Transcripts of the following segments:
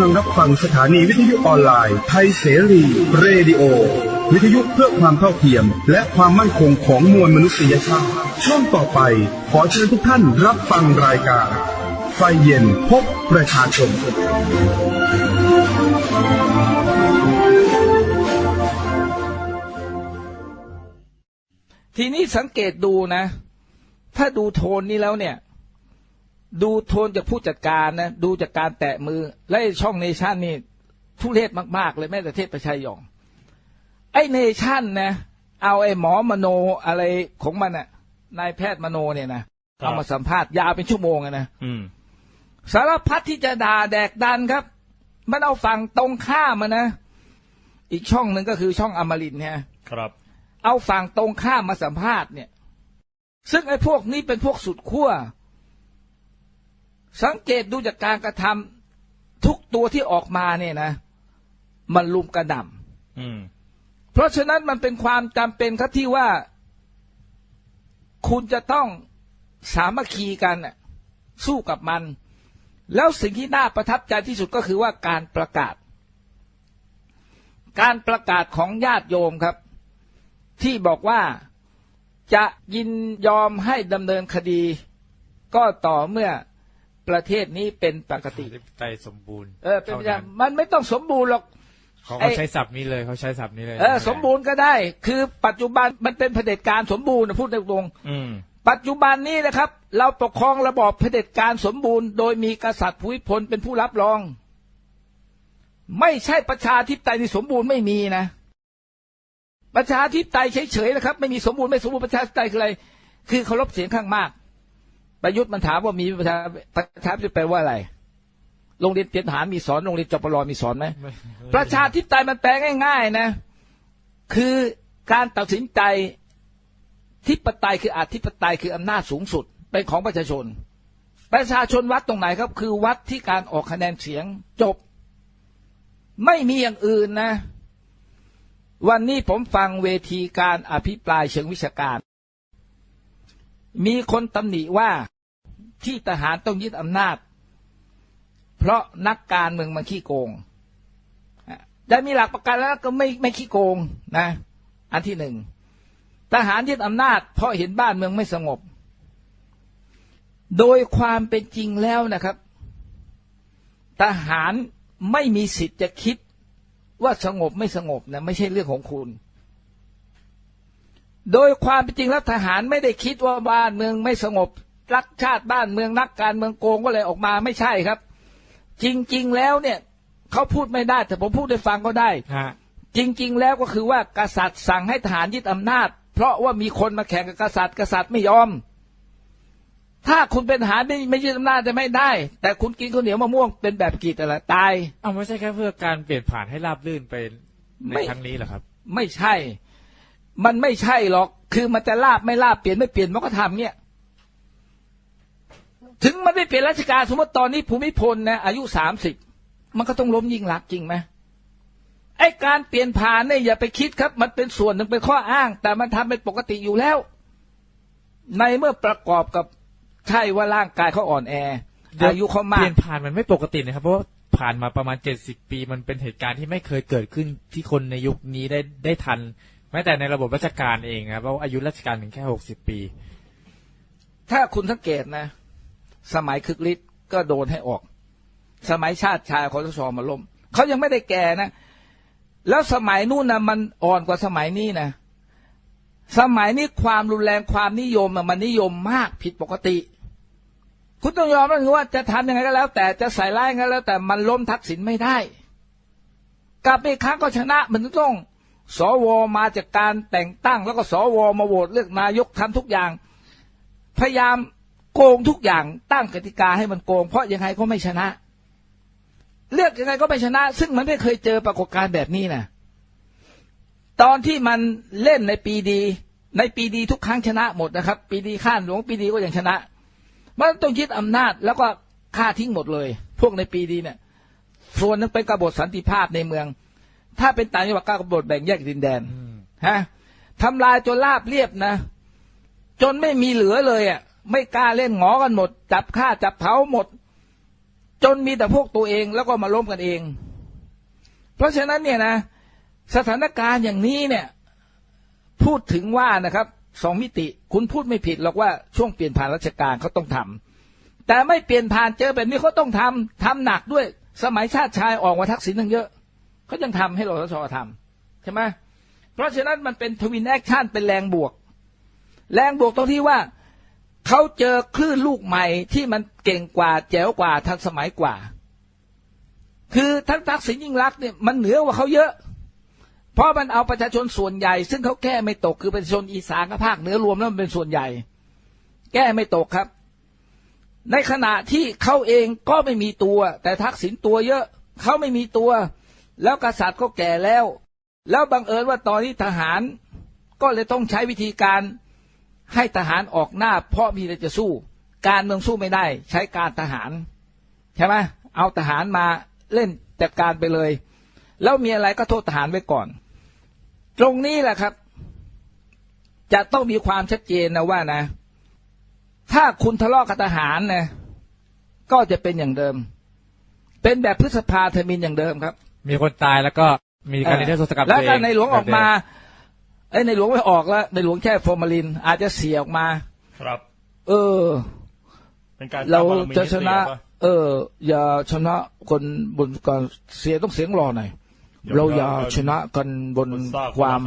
ำลังรับฟังสถานีวิทยุออนไลน์ไทยเสรีเรดิโอวิทยุเพื่อความเท่าเทียม และความมั่นคงของมวลมนุษยชาติช่วงต่อไป ขอเชิญทุกท่านรับฟังรายการ ไฟเย็นพบประชาชนทีนี้สังเกตดูนะ ถ้าดูโทนนี้แล้วเนี่ย ดูโทนจากผู้จัดการนะดูจากการแตะมือ และไอ้ช่องเนชั่นนี่ทุเรศมากๆ เลยแม้แต่เทพประชัยหยอง ไอ้เนชั่นนะ เอาไอ้หมอมโนอะไรของมันน่ะนายแพทย์มโนเนี่ยนะครับเอามาสัมภาษณ์ยาวเป็นชั่วโมงอะนะอืมสารพัดที่จะด่าแดกดันครับ มันเอาฝั่งตรงข้ามมานะ อีกช่องหนึ่งก็คือช่องอมรินทร์ฮะครับ เอาฝั่งตรงข้ามมาสัมภาษณ์เนี่ย ซึ่งไอ้พวกนี้เป็นพวกสุดขั้ว สังเกตดูจากการกระทำทุกตัวที่ออกมาเนี่ยนะ มันลุมกระหน่อืมำเพราะฉะนั้นมันเป็นความจำเป็นครับที่ว่า คุณจะต้องสามัคคีกันน่ะสู้กับมัน แล้วสิ่งที่น่าประทับใจที่สุดก็คือว่าการประกาศ การประกาศของญาติโยมครับ ที่บอกว่าจะยินยอมให้ดำเนินคดี ก็ต่อเมื่อ ประเทศนี้เป็นปกติใจสมบูรณ์เออเป็นไปได้มันไม่ต้องสมบูรณ์หรอกเขาไอ้เขาใช้ศัพท์นี้เลยเขาใช้ศัพท์นี้เลยเออสมบูรณ์ก็ได้ คือปัจจุบันมันเป็นเผด็จการสมบูรณ์นะพูดตรงอืมๆปัจจุบันนี้นะครับ เราปกครองระบอบเผด็จการสมบูรณ์ โดยมีกษัตริย์ภูมิพลเป็นผู้รับรอง ไม่ใช่ประชาธิปไตยที่สมบูรณ์ไม่มีนะ ประชาธิปไตยเฉยๆนะครับ ไม่มีสมบูรณ์ไม่สมบูรณ์ประชาธิปไตยคืออะไร คือเคารพเสียงข้างมาก ประยุทธ์มันถามว่ามีประชาประชาธิปไตยแปลว่าอะไร โรงเรียนเตรียมทหารมีสอน โรงเรียนจปรมีสอนไหม ประชาธิปไตยมันแปลง่าย ๆ นะ คือการตัดสินใจทิปไตยคืออธิปไตยคืออำนาจสูงสุด เป็นของประชาชน ประชาชนวัดตรงไหนครับ คือวัดที่การออกคะแนนเสียงจบ ไม่มีอย่างอื่นนะ วันนี้ผมฟังเวทีการอภิปรายเชิงวิชาการ มีคนตำหนิว่าที่ทหารต้องยึดอำนาจ เพราะนักการเมืองมันขี้โกงได้มีหลักประกันแล้วก็ไม่ไม่ขี้โกงนะ อันที่หนึ่งทหารยึดอำนาจ เพราะเห็นบ้านเมืองไม่สงบ โดยความเป็นจริงแล้วนะครับ ทหารไม่มีสิทธิ์จะคิดว่าสงบไม่สงบนะไม่ใช่เรื่องของคุณ โดยความเป็นจริงแล้วทหารไม่ได้คิดว่าบ้านเมืองไม่สงบรักชาติบ้านเมืองนักการเมืองโกงก็เลยออกมาไม่ใช่ครับ จริง ๆ แล้วเนี่ยเขาพูดไม่ได้ แต่ผมพูดได้ฟังก็ได้ฮะจริง ๆ แล้วก็คือว่ากษัตริย์สั่งให้ทหารยึดอำนาจ เพราะว่ามีคนมาแข่งกับกษัตริย์กษัตริย์ไม่ยอม ถ้าคุณเป็นทหารไม่ไม่ยึดอำนาจจะไม่ได้ แต่คุณกินข้าวเหนียวมะม่วงเป็นแบบกีดอะไรตายเอาไม่ใช่แค่เพื่อการเปลี่ยนผ่านให้ราบรื่นไปในไม่ครั้งนี้เหรอครับ ไม่ใช่ มันไม่ใช่หรอก คือมันจะลาบไม่ลาบเปลี่ยนไม่เปลี่ยนมันก็ทำเนี่ย ถึงมันไม่เปลี่ยนราชการสมมติตอนนี้ภูมิพลนะอายุสามสิบมันก็ต้องล้มยิงหลักษณ์จริงไหมไอ้การเปลี่ยนผ่านเนี่ยอย่าไปคิดครับ มันเป็นส่วนหนึ่งเป็นข้ออ้าง แต่มันทำเป็นปกติอยู่แล้ว ในเมื่อประกอบกับใช่ว่าร่างกายเขาอ่อนแอเดี๋ยวอายุเขาเปมาลี่กยนผ่านมันไม่ปกตินะครับเพราะว่าผ่านมาประมาณเจ็ดสิบปี มันเป็นเหตุการณ์ที่ไม่เคยเกิดขึ้นที่คนในยุคนี้ได้ได้ทัน แม้แต่ในระบบราชการเองนะเพราะว่าอายุราชการถึงแค่หกสิบปี ถ้าคุณสังเกตนะ สมัยคึกฤทธิ์ก็โดนให้ออก สมัยชาติชายคอสชมาล้มเขายังไม่ได้แก่นะ แล้วสมัยนู้นนะมันอ่อนกว่าสมัยนี้นะสมัยนี้ความรุนแรงความนิยมมันนิยมมากผิดปกติ คุณต้องยอมรับว่าจะทำยังไงก็แล้ว แต่จะใส่ร้ายก็แล้ว แต่มันล้มทักษิณไม่ได้ กลับไปครั้งก็ชนะมันต้อง สวมาจากการแต่งตั้ง แล้วก็สวมาโหวตเลือกนายกทำทุกอย่าง พยายามโกงทุกอย่างตั้งกติกาให้มันโกง เพราะยังไงก็ไม่ชนะ เลือกยังไงก็ไม่ชนะ ซึ่งมันไม่เคยเจอปรากฏการณ์แบบนี้นะตอนที่มันเล่นในปีดี ในปีดีทุกครั้งชนะหมดนะครับ ปีดีข้านหลวงปีดีก็ยังชนะมันต้องยึดอำนาจแล้วก็ฆ่าทิ้งหมดเลย พวกในปีดีเนี่ยส่วนนึงเป็นกบฏสันติภาพในเมือง ถ้าเป็นต่างจังหวัดก็กบฏแบ่งแยกดินแดนอืมฮะทำลายจนราบเรียบนะ จนไม่มีเหลือเลยอะ ไม่กล้าเล่นหงอกันหมด จับฆ่าจับเผาหมด จนมีแต่พวกตัวเองแล้วก็มาล้มกันเอง เพราะฉะนั้นเนี่ยนะ สถานการณ์อย่างนี้เนี่ย พูดถึงว่านะครับสองมิติคุณพูดไม่ผิดหรอกว่าช่วงเปลี่ยนผ่านราชการเขาต้องทำแต่ไม่เปลี่ยนผ่านเจอแบบนี้เขาต้องทำทำหนักด้วย สมัยชาติชายออกมาทักษิณตั้งเยอะ เขายังทำให้รสชทำใช่ไหมเพราะฉะนั้นมันเป็นทวินแอคชั่นเป็นแรงบวก แรงบวกตรงที่ว่าเขาเจอคลื่นลูกใหม่ที่มันเก่งกว่าแจ๋วกว่าทันสมัยกว่า คือทั้งทักษิณยิ่งรักเนี่ยมันเหนือกว่าเขาเยอะ เพราะมันเอาประชาชนส่วนใหญ่ ซึ่งเขาแก้ไม่ตกคือประชาชนอีสานกับภาคเหนือรวมแล้วมันเป็นส่วนใหญ่ แก้ไม่ตกครับ ในขณะที่เขาเองก็ไม่มีตัว แต่ทักษิณตัวเยอะเขาไม่มีตัว แล้วกษัตริย์ก็แก่แล้ว แล้วบังเอิญว่าตอนนี้ทหาร ก็เลยต้องใช้วิธีการให้ทหารออกหน้า เพราะมีอะไรจะสู้ การเมืองสู้ไม่ได้ ใช้การทหารใช่ไหมเอาทหารมาเล่นจัดการไปเลย แล้วมีอะไรก็โทษทหารไว้ก่อน ตรงนี้แหละครับ จะต้องมีความชัดเจนนะว่านะ ถ้าคุณทะเลาะกับทหารนะก็จะเป็นอย่างเดิม เป็นแบบพฤษภาธมินอย่างเดิมครับ มีคนตายแล้วก็มีการนิรโทษกรรมแล้วตัวเอก็งในหลวงออกมาเอ้ยในหลวงไม่ออกแล้วในหลวงแค่ฟอร์มาลิน อาจจะเสียออกมา ครับ เออเป็นการเราสบมจะชนะเสียปเออ อย่าชนะคนบนก่อนเสียต้องเสียงรอหน่อยเราอย่าชนะกันบนความ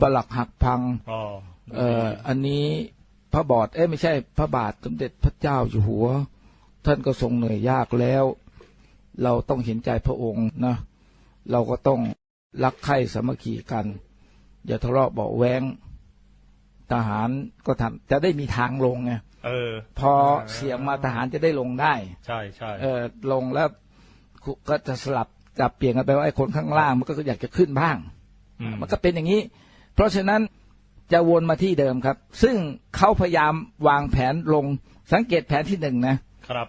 ประหลักหักพังอ๋อเอ่ออันนี้พระบอดเอ้ยไม่ใช่ พระบาทสมเด็จพระเจ้าอยู่หัว ท่านก็ทรงเหนื่อยยากแล้ว เราต้องเห็นใจพระองค์นะ เราก็ต้องรักใคร่สามัคคีกัน อย่าทะเลาะเบาะแวงทหารก็ทำจะได้มีทางลงไงเออ พอเสียงมาทหารจะได้ลงได้ ใช่ใช่เออลงแล้วก็จะสลับจับเปลี่ยนกันไปว่าไอ้คนข้างล่างมันก็อยากจะขึ้นบ้างมมันก็เป็นอย่างนี้ เพราะฉะนั้นจะวนมาที่เดิมครับ ซึ่งเขาพยายามวางแผนลงสังเกตแผนที่หนึ่งนะครับ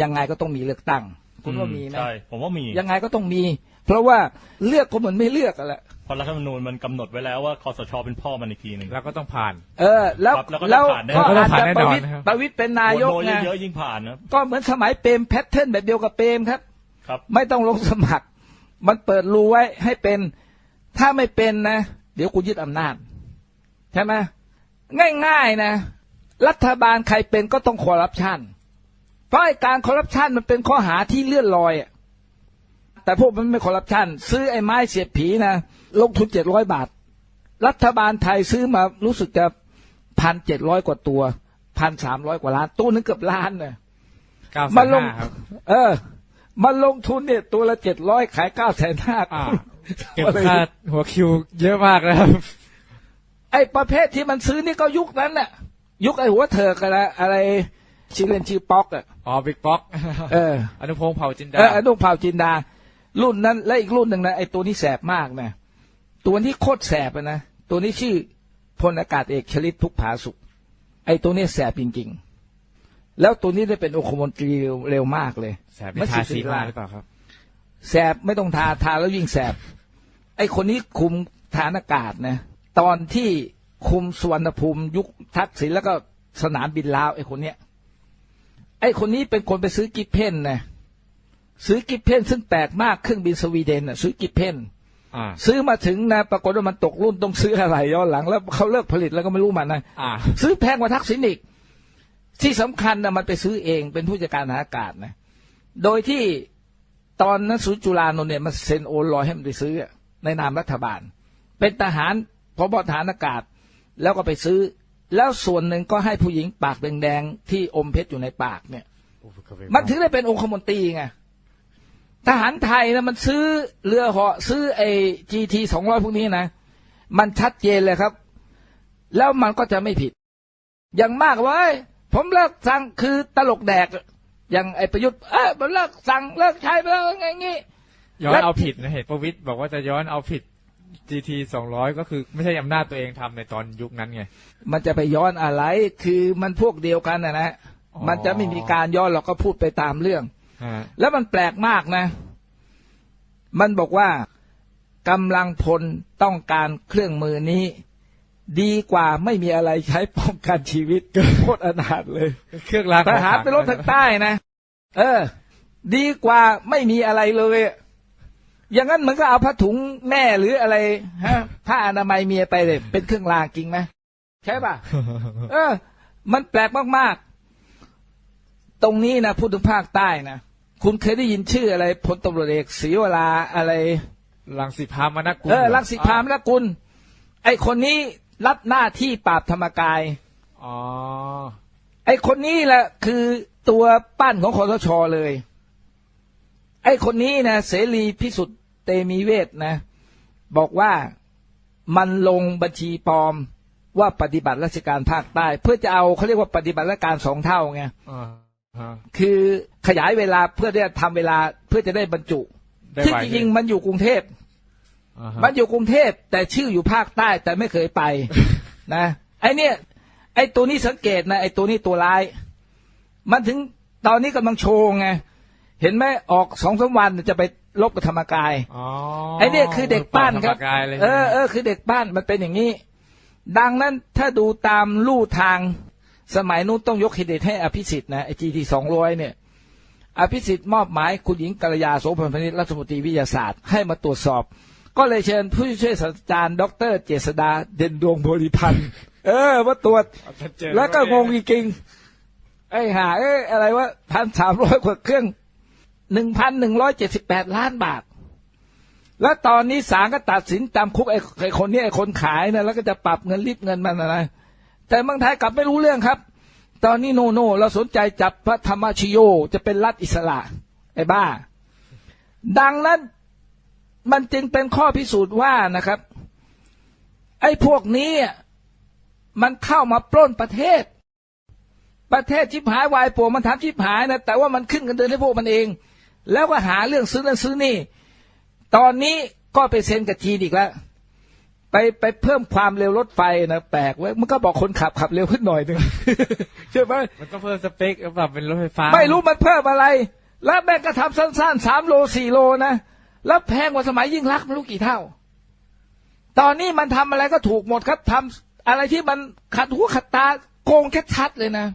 ยังไงก็ต้องมีเลือกตั้ง คุณว่ามีไหมใช่ผมว่ามียังไงก็ต้องมี เพราะว่าเลือกก็เหมือนไม่เลือกกันแหละเพราะรัฐธรรมนูญมันกำหนดไว้แล้วว่าคอสชเป็นพ่อมันอีกทีหนึ่งแล้วก็ต้องผ่าน เออ แล้วครับแล้วก็แล้วผ่านแน่ก็แล้วก็อาจผ่านจะแน่ประนอนวิตรนะครับประวิตรเป็นนายกโหวตไงเยอะๆยิ่งผ่านนะก็เหมือนสมัยเปรมแพทเทิร์นแบบเดียวกับเปรมครับ ครับ ไม่ต้องลงสมัคร มันเปิดรูไว้ให้เป็น ถ้าไม่เป็นนะ เดี๋ยวกูยึดอำนาจ ใช่ไหมง่ายๆนะ รัฐบาลใครเป็นก็ต้องคอร์รัปชัน เพราะไอ้การคอร์รัปชันมันเป็นข้อหาที่เลื่อนลอยอะแต่พวกมันไม่คอร์รัปชันซื้อไอ้ไม้เสียบผีนะลงทุนเจ็ดร้อยบาท รัฐบาลไทยซื้อมารู้สึกจะพันเจ็ดร้อยกว่าตัวพันสามร้อยกว่าล้านตัวนึงเกือบล้านเนี่ยเก้าแสมานลงห้าครับเออมันลงทุนเนี่ยตัวละเจ็ดร้อยขายเก้าแสนห้าอ่าเก็บค่าหัวคิวเยอะมากนะครับ ไอ้ประเภทที่มันซื้อนี่ก็ยุคนั้นน่ะยุคไอ้หัวเถิกอะไรอะไร ชื่อเล่นชื่อป๊อกอะอ๋อบิ๊กบ็อกเอออนุพงษ์เผ่าจินดาเออไอ้นุ่งเผาจินดา รุ่นนั้น และอีกรุ่นหนึ่งนะไอ้ตัวนี้แสบมากนะตัวนี้โคตรแสบอะนะตัวนี้ชื่อพลอากาศเอกชลิตทุกผาสุข ไอ้ตัวนี้แสบจริง ๆ แล้วตัวนี้ได้เป็นองคมนตรีเร็วมากเลยแสบไม่ทาสีมาหรือเปล่าครับ แสบไม่ต้องทาทาแล้วยิ่งแสบ ไอ้คนนี้คุมฐานอากาศนะ ตอนที่คุมสวนภูมิยุคทักษิณแล้วก็สนามบินลาวไอ้คนเนี้ย ไอ้คนนี้เป็นคนไปซื้อกิฟเพนนะซื้อกิฟเพนซึ่งแปลกมากเครื่องบินสวีเดนน่ะซื้อกิฟเพนอ่าซื้อมาถึงนะปรากฏว่ามันตกรุ่นต้องซื้ออะไรย้อนหลังแล้วเขาเลิกผลิตแล้วก็ไม่รู้มันนะอ่าซื้อแพงกว่าทักษิณอีกที่สำคัญนะมันไปซื้อเองเป็นผู้จัดการทหารอากาศนะ โดยที่ตอนนั้นสุจุลานนท์เนี่ยมันเซ็นโอนลอยให้มันไปซื้ออะในนามรัฐบาล เป็นทหารพบฐานอากาศ แล้วก็ไปซื้อ แล้วส่วนหนึ่งก็ให้ผู้หญิงปากแดงๆที่อมเพชรอยู่ในปากเนี่ย มันถึงได้เป็นองคมนตรีไงทหารไทยนะมันซื้อเรือเหาะซื้อไอ้จีทีสองร้อยพวกนี้นะ มันชัดเจนเลยครับ แล้วมันก็จะไม่ผิด อย่างมากว่าเอ้ยผมเลิกสั่งคือตลกแดก อย่างไอ้ประยุทธ์เอ้ยมันเลิกสั่งเลิกใช้ไปแล้วไงงี้ย้อนเอาผิดนะเหตุประวิตรบอกว่าจะย้อนเอาผิด GT สองร้อยก็คือไม่ใช่อำนาจตัวเองทำในตอนยุคนั้นไง มันจะไปย้อนอะไรคือมันพวกเดียวกันนะนะอ๋อมันจะไม่มีการย้อนเราก็พูดไปตามเรื่องฮะแล้วมันแปลกมากนะ มันบอกว่ากำลังพลต้องการเครื่องมือนี้ ดีกว่าไม่มีอะไรใช้ป้องกันชีวิทโคตรอนาถเลย เครื่องรางทหารไปรบทางใต้นะ เออ ดีกว่าไม่มีอะไรเลย อะอย่างนั้นมันก็เอาผ้าถุงแม่หรืออะไรฮะผ้าอนามัยเมียไปเลย เป็นเครื่องรางจริงไหมใช่ป่ะ เออ มันแปลกมากๆ ตรงนี้นะพูดถึงภาคใต้นะคุณเคยได้ยินชื่ออะไรพลตำรวจเอกศรีวราอะไรลังสิพามนกุลเออลักษิพามนกุล ไอคนนี้รับหน้าที่ปราบธรรมกายอ๋อไอคนนี้แหละคือตัวปั้นของคอสชเลย ไอคนนี้นะเสรีพิสุทธิ์เตมีเวทนะ บอกว่ามันลงบัญชีปลอมว่าปฏิบัติราชการภาคใต้ เพื่อจะเอาเขาเรียกว่าปฏิบัติราชการสองเท่าไงอ่าฮะคือขยายเวลาเพื่อที่จะทำเวลาเพื่อจะได้บรรจุได้ซึ่งไวจริงๆมันอยู่กรุงเทพอ่าฮะมันอยู่กรุงเทพแต่ชื่ออยู่ภาคใต้แต่ไม่เคยไป นะไอเนี่ย ไอตัวนี้สังเกตนะไอตัวนี้ตัวร้าย มันถึงตอนนี้กำลังโชว์ไงเห็นไหมออกสองสามวันจะไป ลบกับธรรมกายอ๋อไอเนี่ยคือเด็กปั้นครับธมกายเลยเออเออคือเด็กปั้นมันเป็นอย่างนี้ ดังนั้นถ้าดูตามลู่ทางสมัยนู้นต้องยกเครดิตให้อภิสิทธิ์นะไอจีทีสองร้อยเนี่ย อภิสิทธิ์มอบหมายคุณหญิงกัลยาโสพลพนิษฐ์รัฐมนตรีวิทยาศาสตร์ให้มาตรวจสอบ ก็เลยเชิญผู้ช่วยศาสตราจารย์ ดร เจษดาเด่นดวงบริพันธ์เออมาตรวจชัดเจนแล้วก็งงจริงๆไอ้ห่าเอ้ยอะไรวะพันสามร้อยกว่าเครื่อง หนึ่งพันหนึ่งร้อยเจ็ดสิบแปดล้านบาท แล้วตอนนี้ศาลก็ตัดสินจำคุกไอ้ไอ้คนนี้ไอ้คนขายนะแล้วก็จะปรับเงินรีบเงินมันอะไร แต่เมืองไทยกลับไม่รู้เรื่องครับ ตอนนี้โนโนเราสนใจจับพระธรรมชโย จะเป็นรัฐอิสระ ไอ้บ้า ดังนั้นมันจึงเป็นข้อพิสูจน์ว่านะครับ ไอ้พวกนี้มันเข้ามาปล้นประเทศ ประเทศชิบหายวายป่วงมันทำชิบหายนะแต่ว่ามันขึ้นกันเดินให้พวกมันเอง แล้วก็หาเรื่องซื้อนั่นซื้อนี่ ตอนนี้ก็ไปเซ็นกับจีนอีกแล้วไปไปเพิ่มความเร็วรถไฟนะแปลกเว้ยมันก็บอกคนขับขับเร็วขึ้นหน่อยหนึงใช่ไหมมันก็เพิ่มสเปคปรับเป็นรถไฟฟ้า ไม่รู้มันเพิ่มอะไร แล้วแม่งก็ทำสั้นๆสามโลสี่โลนะแล้วแพงกว่าสมัยยิ่งรักษณ์ไม่รู้กี่เท่า ตอนนี้มันทำอะไรก็ถูกหมดครับทำอะไรที่มันขัดหูขัดตาโกงแค่ชัดเลยนะ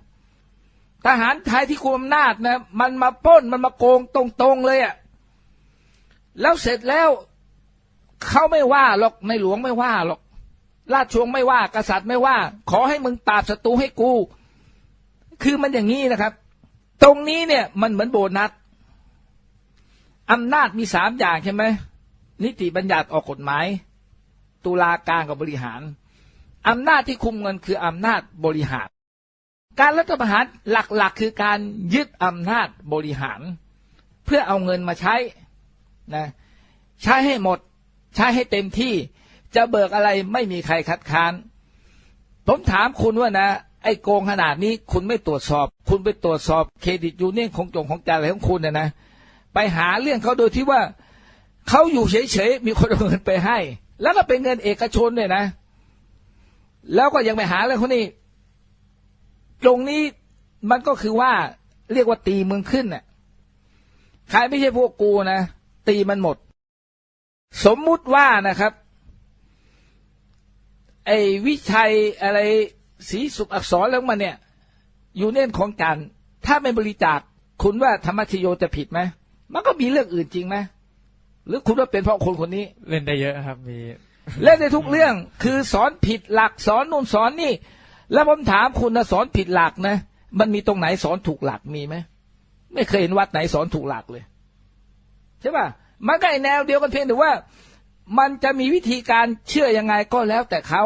ทหารไทยที่คุมอำนาจนะมันมาป้นมันมาโกงตรงๆเลยอะ่ะแล้วเสร็จแล้วเขาไม่ว่าหรอกในหลวงไม่ว่าหรอก ราชวงศ์ไม่ว่ากษัตริย์ไม่ว่า ขอให้มึงปราบศัตรูให้กู คือมันอย่างนี้นะครับ ตรงนี้เนี่ยมันเหมือนโบนัสอำนาจมีสามอย่างใช่ไหมนิติบัญญัติออกกฎหมาย ตุลาการกับบริหารอำนาจที่คุมเงินคืออำนาจบริหาร การรัฐประหารหลักๆ คือการยึดอำนาจบริหาร เพื่อเอาเงินมาใช้นะใช้ให้หมด ใช้ให้เต็มที่จะเบิกอะไรไม่มีใครคัดค้าน ผมถามคุณว่านะ ไอ้โกงขนาดนี้คุณไม่ตรวจสอบ คุณไปตรวจสอบเครดิตยูเนี่ยนของจงของใจอะไรของคุณเนะนะ ไปหาเรื่องเขาโดยที่ว่าเขาอยู่เฉยๆมีคนเอาเงินไปให้ แล้วก็เป็นเงินเอกชนเนี่ยนะ แล้วก็ยังไปหาเรื่องเขานี่ ตรงนี้มันก็คือว่าเรียกว่าตีมึงขึ้นน่ะใครไม่ใช่พวกกูนะตีมันหมด สมมุติว่านะครับ ไอ้วิชัยอะไรสีสุขอักษรแล้วมันเนี่ย อยู่เน่นของจันทร์ถ้าไม่บริจาคคุณว่าธรรมชโยจะผิดไหมมันก็มีเรื่องอื่นจริงไหมหรือคุณว่าเป็นเพราะคนคนนี้ เล่นได้เยอะครับมี เล่นในทุกเรื่อง คือสอนผิดหลักสอนนู่นสอนนี่ แล้วผมถามคุณนะสอนผิดหลักนะมันมีตรงไหนสอนถูกหลักมีไหมไม่เคยเห็นวัดไหนสอนถูกหลักเลย ใช่ป่ะมันก็ไอแนวเดียวกันเพียงแต่ว่า มันจะมีวิธีการเชื่อยังไงก็แล้วแต่เขา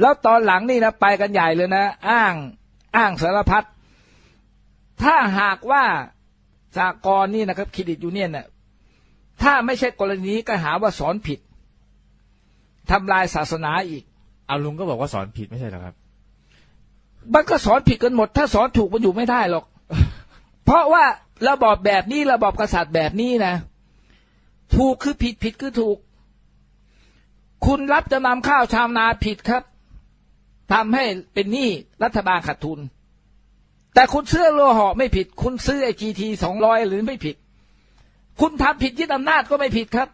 แล้วตอนหลังนี่นะไปกันใหญ่เลยนะ อ้างอ้างสารพัดถ้าหากว่าสากรณ์นี่นะครับเครดิตยูเนียนเนี่ยถ้าไม่ใช่กรณีก็หาว่าสอนผิดทำลายศาสนาอีก เอาลุงก็บอกว่าสอนผิดไม่ใช่หรอครับ มันก็สอนผิดกันหมด ถ้าสอนถูกมันอยู่ไม่ได้หรอก เพราะว่าระบอบแบบนี้ระบอบกษัตริย์แบบนี้นะ ถูกคือผิดผิดคือถูก คุณรับจะนำข้าวชาวนาผิดครับทำให้เป็นหนี้รัฐบาลขาดทุน แต่คุณซื้อโลหะไม่ผิด คุณซื้อไอจีทีสองร้อยหรือไม่ผิด คุณทำผิดยึดอำนาจก็ไม่ผิดครับ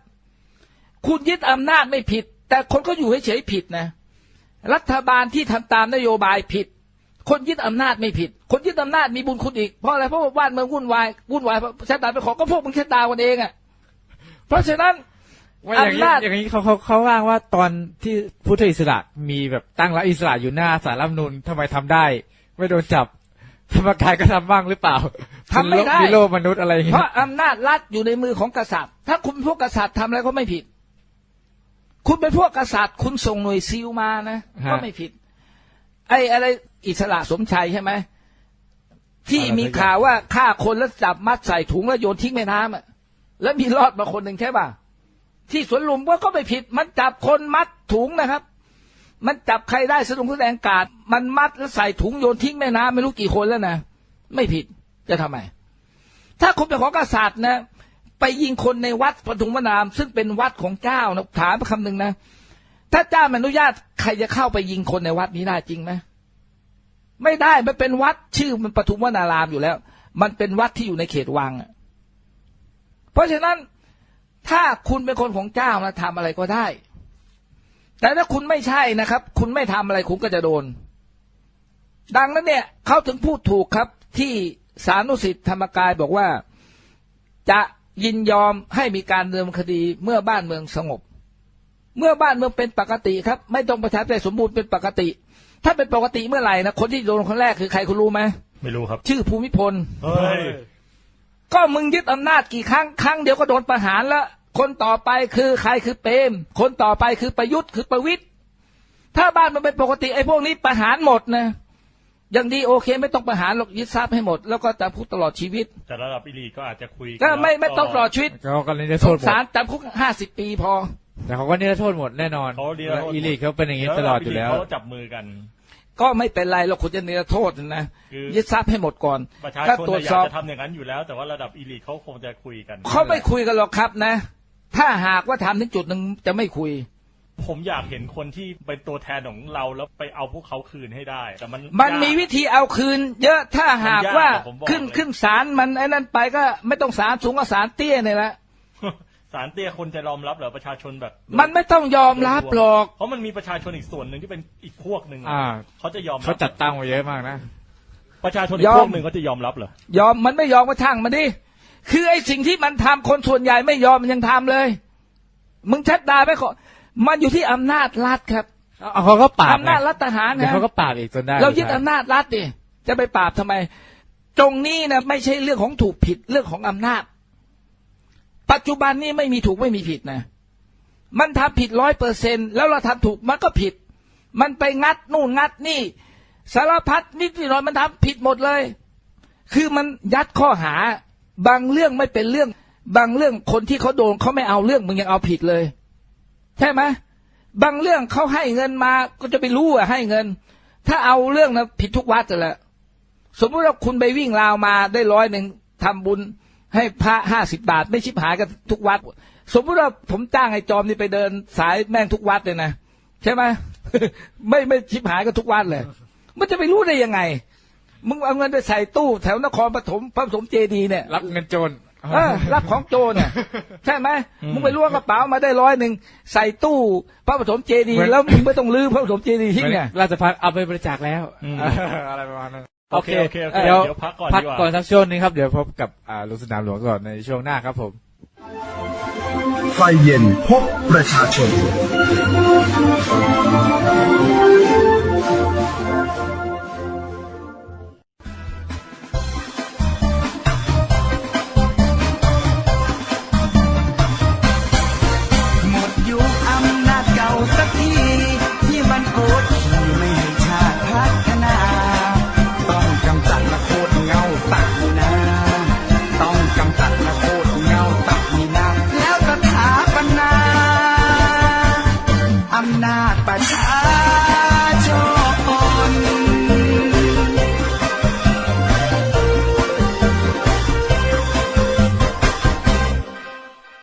คุณยึดอำนาจไม่ผิด แต่คนก็อยู่เฉยๆผิดนะ รัฐบาลที่ทำตามนโยบายผิด คนยึดอำนาจไม่ผิด คนยึดอำนาจมีบุญคุณอีกเพราะอะไรเพราะว่าบ้านเมืองวุ่นวายวุ่นวายเพราะชะตาไปขอก็พวกมึงชะตากันเองอะเพราะฉะนั้นว่าอย่างนี้อำนาจอย่างนี้เขาเขาเขาอ้างว่าตอนที่พุทธอิสระมีแบบตั้งรัฐอิสระอยู่หน้าสารรัฐธรรมนูนทำไมทำได้ ไม่โดนจับธรรมกายก็ทำบ้างหรือเปล่าทำไม่ได้มีโลกมนุษย์อะไรอย่างเพเงี้ยราะอำนาจรัฐอยู่ในมือของกษัตริย์ ถ้าคุณเป็นพวกกษัตริย์ทำอะไรก็ไม่ผิด คุณเป็นพวกกษัตริย์ คุณส่งหน่วยซิลมานะก็ไม่ผิด ไอ้อะไรอิสระสมชัยใช่ไหมที่มีข่าวว่าฆ่าคนแล้วจับมัดใส่ถุงแล้วโยนทิ้งแม่น้ำอะแล้วมีรอดมาคนหนึ่งใช่ป่ะที่สวนลุมก็ก็ไม่ผิด มันจับคนมัดถุงนะครับ มันจับใครได้สะดุ้งสแดงกาดมันมัดแล้วใส่ถุงโยนทิ้งแม่น้ำไม่รู้กี่คนแล้วนะไม่ผิดจะทำไม ถ้าคุณเป็นของกษัตริย์นะ ไปยิงคนในวัดปทุมวนาม ซึ่งเป็นวัดของเจ้านะถามคำหนึ่งนะ ถ้าเจ้าอนุญาตใครจะเข้าไปยิงคนในวัดนี้ได้จริงไหมไม่ได้มันเป็นวัดชื่อมันปทุมวนารามอยู่แล้ว มันเป็นวัดที่อยู่ในเขตวังเพราะฉะนั้นถ้าคุณเป็นคนของเจ้านะทำอะไรก็ได้ แต่ถ้าคุณไม่ใช่นะครับ คุณไม่ทำอะไรคุณก็จะโดน ดังนั้นเนี่ยเขาถึงพูดถูกครับที่สานุสิทธิธรรมกายบอกว่าจะ ยินยอมให้มีการดำเนินคดีเมื่อบ้านเมืองสงบ เมื่อบ้านเมืองเป็นปกติครับ ไม่ต้องประชาธิปไตยสมบูรณ์เป็นปกติ ถ้าเป็นปกติเมื่อไหร่นะคนที่โดนคนแรกคือใครคุณรู้ไหมไม่รู้ครับ ชื่อภูมิพลเฮ้ยก็มึงยึดอำนาจกี่ครั้งครั้งเดียวก็โดนประหารแล้วคนต่อไปคือใครคือเปรมคนต่อไปคือประยุทธ์คือประวิตยถ้าบ้านมันเป็นปกติไอ้พวกนี้ประหารหมดนะ อย่างดีโอเค ไม่ต้องประหารหรอกยึดทรัพย์ให้หมด แล้วก็จำคุกตลอดชีวิต แต่ระดับอิลีก็อาจจะคุยก็ไม่ไม่ต้องตลอดชีวิตเขาก็นิรสโทษงหมดสารจำคุกห้าสิบปีพอ แต่เขาก็นิรโทษหมดแน่นอนเขาเรียกว่าอีลีกเขาเป็นอย่างนี้ตลอดอยู่แล้วเขาจับมือกัน ก็ไม่เป็นไรเราคุณจะนิรโทษนะคือยึดทรัพย์ให้หมดก่อนประชาถ้าชนตรวจอยาสกอบจะทำอย่างนั้นอยู่แล้ว แต่ว่าระดับอิลีเขาคงจะคุยกันเขาไม่คุยกันหรอกครับนะ ถ้าหากว่าทำถึงจุดหนึ่งจะไม่คุย ผมอยากเห็นคนที่เป็นตัวแทนของเราแล้วไปเอาพวกเขาคืนให้ได้ แต่มันมันยากมีวิธีเอาคืน เยอะถ้าหากว่ามันยากอะผมบอกขึ้นเลยขึ้นศาลมันไอ้นั่นไปก็ไม่ต้องศาลสูงก็ศาลเตี้ยเนี่ยแหละสารเตี้ยคนจะยอมรับเหรอประชาชนแบบ มันไม่ต้องยอมรับหรอก เพราะมันมีประชาชนอีกส่วนหนึ่งที่เป็นอีกพวกหนึ่งอ่าเขาจะยอมรับเขาจัดตั้งไว้เยอะมากนะประชาชนอีกพวกหนึ่งเขาจะยอมรับเหรอยอมมันไม่ยอมก็ช่างมันดิคือไอ้สิ่งที่มันทำคนส่วนใหญ่ไม่ยอมมันยังทำเลย มึงชัดดาไปขอ มันอยู่ที่อำนาจรัฐครับเอาเขาก็ปราบอำนาจรัฐทหารเดี๋ยวนะเขาก็ปราบอีกจนได้เรายึดอำนาจรัฐดิจะไปปราบทำไม ตรงนี้นะไม่ใช่เรื่องของถูกผิดเรื่องของอำนาจ ปัจจุบันนี้ไม่มีถูกไม่มีผิดนะ มันทำผิดร้อยเปอร์เซ็นแล้วเราทำถูกมันก็ผิด มันไปงัดนู่นงัดนี่ สารพัดนิดหน่อยมันทำผิดหมดเลย คือมันยัดข้อหา บางเรื่องไม่เป็นเรื่อง บางเรื่องคนที่เขาโดนเขาไม่เอาเรื่องมึงยังเอาผิดเลย ใช่ไหมบางเรื่องเขาให้เงินมาก็จะไปรู้ว่าให้เงิน ถ้าเอาเรื่องนะผิดทุกวัดเลยแหละสมมติว่าคุณไปวิ่งราวมาได้ร้อยหนึ่งทำบุญให้พระห้าสิบาท ไม่ชิบหายกันทุกวัด สมมติว่าผมจ้างไอ้จอมนี่ไปเดินสายแม่งทุกวัดเลยนะใช่ไหมไม่ไม่ชิบหายกันทุกวัดเลย มันจะไปรู้ได้ยังไง มึงเอาเงินไปใส่ตู้แถวนครปฐมพระปฐมเจดีเนี่ย รับเงินโจร รับของโจรเนี่ยใช่ไหมมึงไปล้วงกระเป๋ามาได้ร้อยหนึ่งใส่ตู้พระปฐมเจดีย์แล้วมึงไม่ต้องลื้อพระปฐมเจดีย์ทิ้งเนี่ยราชพัฒเอาไปบริจาคแล้วอืมอะไรประมาณนั้นโอเคโอเคโอเคเดี๋ยวเดี๋ยวพักก่อนพักดีกว่าก่อนสักช่วงหนึงครับ เดี๋ยวพบกับอ่าลุงสนามหลวงก่อนในช่วงหน้าครับผม ไฟเย็นพบประชาชน